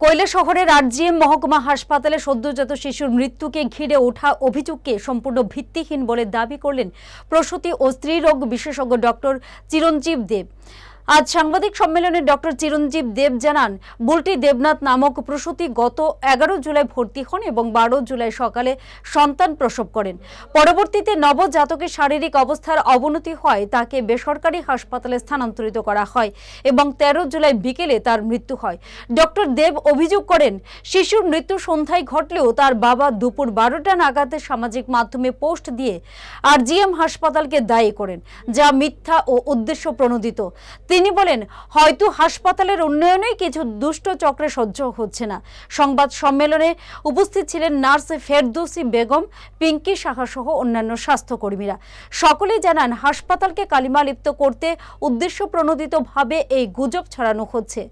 কৈলা শহরের আরজিএম মহকুমা হাসপাতালে সদ্যজাত শিশুর মৃত্যুকে ঘিরে ওঠা অভিযোগকে সম্পূর্ণ ভিত্তিহীন বলে দাবি করলেন প্রসূতি ও স্ত্রীরোগ বিশেষজ্ঞ ডক্টর চিরঞ্জীব দেব। আজ সাংবাদিক সম্মেলনে ডক্টর চিরঞ্জীব দেব জানান, বুলটি দেবনাথ নামক প্রসূতি গত এগারো জুলাই ভর্তি হন এবং বারো জুলাই সকালে সন্তান প্রসব করেন। পরবর্তীতে নবজাতকের শারীরিক অবস্থার অবনতি হয়, তাকে বেসরকারি হাসপাতালে স্থানান্তরিত করা হয় এবং তেরো জুলাই বিকেলে তার মৃত্যু হয়। ডক্টর দেব অভিযোগ করেন, শিশুর মৃত্যু সন্ধ্যায় ঘটলেও তার বাবা দুপুর বারোটা নাগাদ সামাজিক মাধ্যমে পোস্ট দিয়ে আরজিএম হাসপাতালকে দায়ী করেন, যা মিথ্যা ও উদ্দেশ্য প্রণোদিত। তিনি বলেন, হয়তো হাসপাতালের উন্নয়নেই কিছু দুষ্ট চক্রে সহ্য হচ্ছে না। সংবাদ সম্মেলনে উপস্থিত ছিলেন নার্স ফেরদৌসি বেগম, পিঙ্কি সাহা সহ অন্যান্য স্বাস্থ্যকর্মীরা। সকলেই জানান, হাসপাতালকে কালিমালিপ্ত করতে উদ্দেশ্য প্রণোদিতভাবে এই গুজব ছড়ানো হচ্ছে।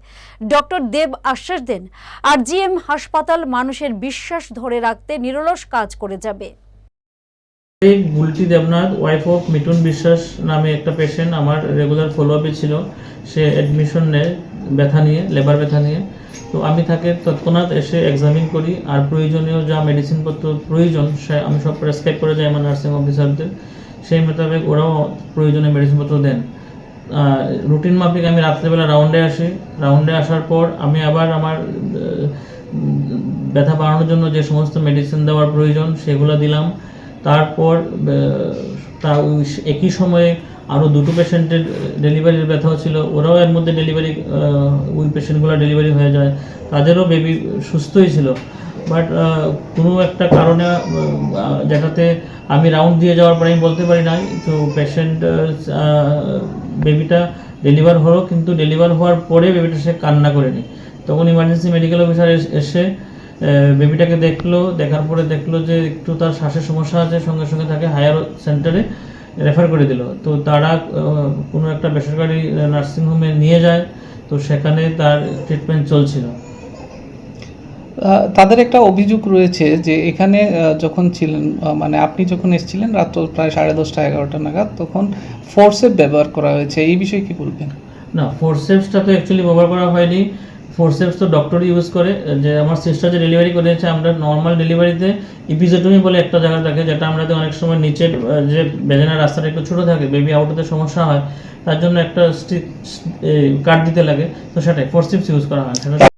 ডক্টর দেব আশ্বাস দেন আরজিএম হাসপাতাল মানুষের বিশ্বাস ধরে রাখতে নিরলস কাজ করে যাবে। এই বুলটি দেবনাথ ওয়াইফ অফ মিটুন বিশ্বাস নামে একটা পেশেন্ট আমার রেগুলার ফলো আপে ছিল। সে অ্যাডমিশন নেয় ব্যথা নিয়ে লেবার ব্যথা নিয়ে। তো আমি তাকে তৎক্ষণাৎ এসে এক্সামিন করি, আর প্রয়োজনীয় যা মেডিসিনপত্র প্রয়োজন, সে আমি সব প্রেসক্রাইব করে যাই আমার নার্সিং অফিসারদের সেই মোতাবেক ওরাও প্রয়োজনীয় মেডিসিনপত্র দেন। রুটিন মাফিক আমি রাত্রেবেলা রাউন্ডে আসি। রাউন্ডে আসার পর আমি আবার আমার ব্যথা বাড়ানোর জন্য যে সমস্ত মেডিসিন দেওয়ার প্রয়োজন, সেগুলো দিলাম। তারপর তা একই সময়ে আরও দুটো পেশেন্টের ডেলিভারির ব্যথাও ছিল। ওরাও এর মধ্যে ডেলিভারি ওই পেশেন্টগুলো ডেলিভারি হয়ে যায়। তাদেরও বেবি সুস্থই ছিল। বাট কোনো একটা কারণে যেটাতে আমি রাউন্ড দিয়ে যাওয়ার পরে আমি বলতে পারি নাই। তো পেশেন্ট বেবিটা ডেলিভার হলো, কিন্তু ডেলিভার হওয়ার পরে বেবিটা সে কান্না করেনি। তখন ইমার্জেন্সি মেডিকেল অফিসার এসে বেবিটাকে দেখল দেখার পরে দেখল যে একটু তার শ্বাসের সমস্যা আছে সঙ্গে সঙ্গে তাকে হায়ার সেন্টারে রেফার করে দিল। তো তারা কোনো একটা বেসরকারি নার্সিংহোমে নিয়ে যায় তো সেখানে তার ট্রিটমেন্ট চলছিল। তাদের একটা অভিযোগ রয়েছে যে এখানে যখন ছিলেন মানে আপনি যখন এসেছিলেন রাত প্রায় সাড়ে দশটা এগারোটা নাগাদ তখন ফোর্সেপ ব্যবহার করা হয়েছে। এই বিষয়ে কি বলবেন? না ফোরসেপসটা তো অ্যাকচুয়ালি ব্যবহার করা হয়নি। ফোরসেপস তো ডক্টর ইউজ করে, যে আমার সিস্টার যে ডেলিভারি করেছে, আমরা নর্মাল ডেলিভারিতে ইপিজোটমি বলে একটা জায়গা থাকে, যেটা আমাদের অনেক সময় নিচের যে বেজানার রাস্তাটা একটু ছোটো থাকে বেবি আউটতে সমস্যা হয়, তার জন্য একটা কাট দিতে লাগে, তো সেটাই ফোরসেপস ইউজ করা হয়, সেটা